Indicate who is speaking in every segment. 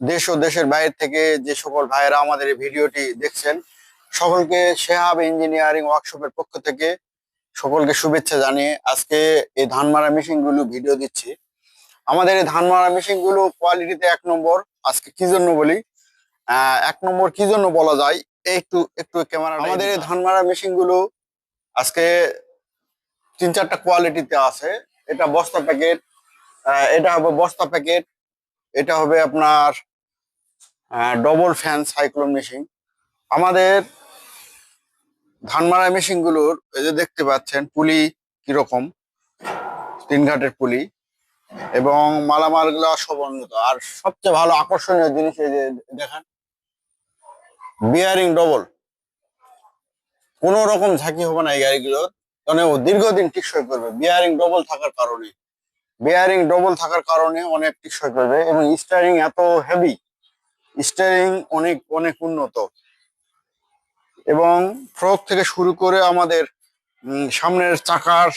Speaker 1: দেশ ও দেশের বাইরে থেকে যে সকল ভাইয়েরা আমাদের এই ভিডিওটি দেখছেন সকলকে শেহাব ইঞ্জিনিয়ারিং ওয়ার্কশপের পক্ষ থেকে সকলকে শুভেচ্ছা জানিয়ে আজকে এই ধান মারা মেশিনগুলো ভিডিও দিচ্ছি। আমাদের এই ধান মারা মেশিনগুলো কোয়ালিটিতে এক নম্বর আজকে কি জন্য বলি? এক নম্বর কি জন্য বলা যায়? একটু একটু ক্যামেরা আমাদের এই ধান মারা মেশিনগুলো আজকে তিন চারটা কোয়ালিটিতে আছে। এটা বস্তা প্যাকেট এটা হবে বস্তা প্যাকেট এটা হবে আপনার ডবল ফ্যান সাইক্লোন মেশিন আমাদের ধান মারা মেশিনগুলোর এই যে দেখতে পাচ্ছেন পুলি কীরকম? তিন ঘাটের পুলি। এবং মালামালগুলো সব আর সবচেয়ে ভালো আকর্ষণীয় জিনিস এই যে দেখেন বিয়ারিং ডবল কোন রকম ঝাঁকি হবে না এই গাড়িগুলোর। মানে ও দীর্ঘদিন টিকসই করবে। বিয়ারিং ডবল থাকার কারণে। বিয়ারিং ডবল থাকার কারণে অনেক টিকসই করবে। এবং স্টারিং এত হেভি স্টারিং অনেক অনেক উন্নত। এবং ফ্রক থেকে শুরু করে আমাদের সামনের চাকার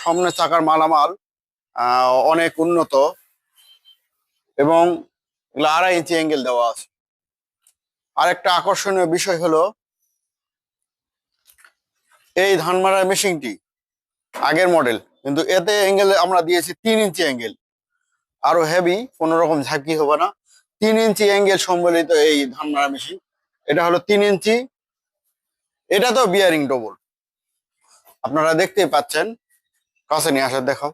Speaker 1: সামনের চাকার মালামাল অনেক উন্নত। এবং আড়াই ইঞ্চি অ্যাঙ্গেল দেওয়া আছে। আরেকটা আকর্ষণীয় বিষয় হলো, এই ধান মারার মেশিনটি আগের মডেল কিন্তু এতে অ্যাঙ্গেল আমরা দিয়েছি তিন ইঞ্চি অ্যাঙ্গেল আরও হেভি কোনো রকম ঝাঁকি হবে না। তিন ইঞ্চি অ্যাঙ্গেল সম্বলিত এই ধান মারা মেশিন এটা হলো তিন ইঞ্চি। এটা তো বিয়ারিং ডবল আপনারা দেখতেই পাচ্ছেন। কাছে নিয়ে আসার দেখাও।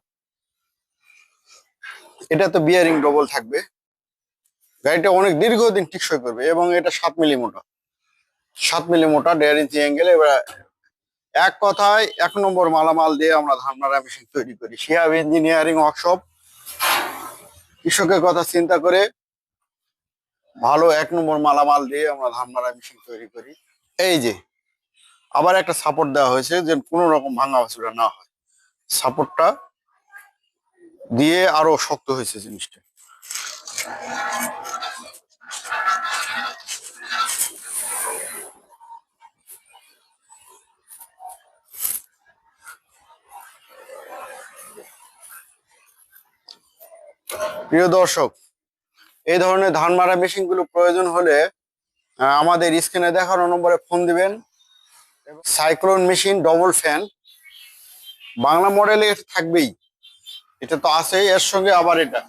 Speaker 1: এটা তো বিয়ারিং ডবল থাকবে। গাড়িটা অনেক দীর্ঘদিন টিকসই করবে এবং এটা সাত মিলি মোটা সাত মিলি মোটা দেড় ইঞ্চি অ্যাঙ্গেল এবার এক কথায়, এক নম্বর মালামাল দিয়ে আমরা ধান মারা মেশিন তৈরি করি। শিয়াব ইঞ্জিনিয়ারিং ওয়ার্কশপ কৃষকের কথা চিন্তা করে ভালো এক নম্বর মালামাল দিয়ে আমরা ধান মারা মেশিন তৈরি করি। এই যে, আবার একটা সাপোর্ট দেওয়া হয়েছে যে কোনো রকম ভাঙা বাছুরা না হয়। সাপোর্টটা দিয়ে আরও শক্ত হয়েছে জিনিসটা। প্রিয় দর্শক এই ধরনের ধান মারা মেশিনগুলো প্রয়োজন হলে আমাদের স্ক্রিনে দেখানো নম্বরে ফোন দিবেন। Cyclone machine, double fan. Bangla মডেলে এটা থাকবেই। এটা তো আছেই, এর সঙ্গে আবার এটা।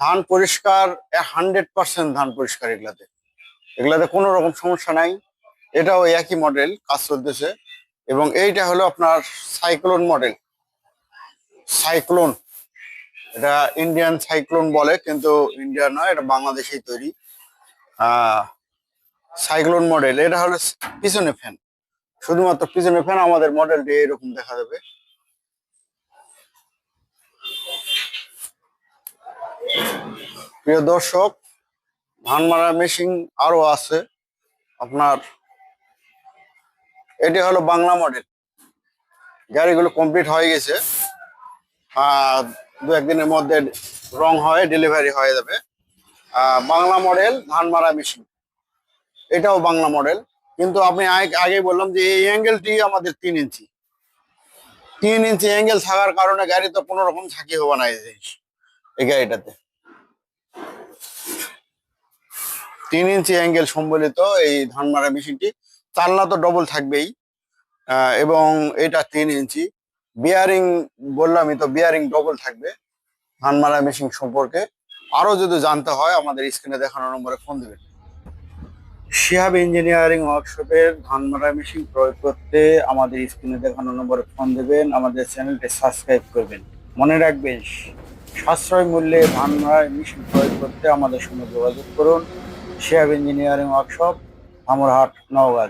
Speaker 1: ধান পরিষ্কার হান্ড্রেড পার্সেন্ট ধান পরিষ্কার এগুলাতে। এগুলাতে কোনো রকম সমস্যা নাই। এটাও একই মডেল, কাজ চলতেছে। এবং এইটা হলো আপনার সাইক্লোন মডেল। সাইক্লোন। এটা ইন্ডিয়ান সাইক্লোন বলে কিন্তু ইন্ডিয়া নয় এটা বাংলাদেশেই তৈরি। সাইক্লোন মডেল এটা হলো পিছনে ফ্যান শুধুমাত্র পিছনে ফ্যান আমাদের মডেলটি এরকম দেখা যাবে। প্রিয় দর্শক ধান মারা মেশিন আরও আছে। আপনার এটি হলো বাংলা মডেল গাড়িগুলো কমপ্লিট হয়ে গেছে। আহ, দু একদিনের মধ্যে রং হয় ডেলিভারি হয়ে যাবে। বাংলা মডেল ধান মারা মেশিন এটাও বাংলা মডেল কিন্তু আপনি আগে বললাম যে এই অ্যাঙ্গেলটি আমাদের তিন ইঞ্চি। তিন ইঞ্চি অ্যাঙ্গেল থাকার কারণে গাড়ি তো কোনো রকম ঝাঁকি হবে না এই গাড়িটাতে। তিন ইঞ্চি অ্যাঙ্গেল সম্বলিত এই ধান মারা মেশিনটি চালনা তো ডবল থাকবেই। এবং এটা তিন ইঞ্চি। বিয়ারিং বললামই তো বিয়ারিং ডবল থাকবে। ধান মারা মেশিন সম্পর্কে। আরও যদি জানতে হয়, আমাদের স্ক্রিনে দেখানো নম্বরে ফোন দেবেন। শিহাব ইঞ্জিনিয়ারিং ওয়ার্কশপের ধান মারা মেশিন প্রয়োগ করতে আমাদের স্ক্রিনে দেখানো নম্বরে ফোন দেবেন, আমাদের চ্যানেলটি সাবস্ক্রাইব করবেন। মনে রাখবেন, সাশ্রয় মূল্যে ধান মারা মেশিন প্রয়োগ করতে আমাদের সঙ্গে যোগাযোগ করুন। Shihab engineering workshop Amrahat, Naogaon.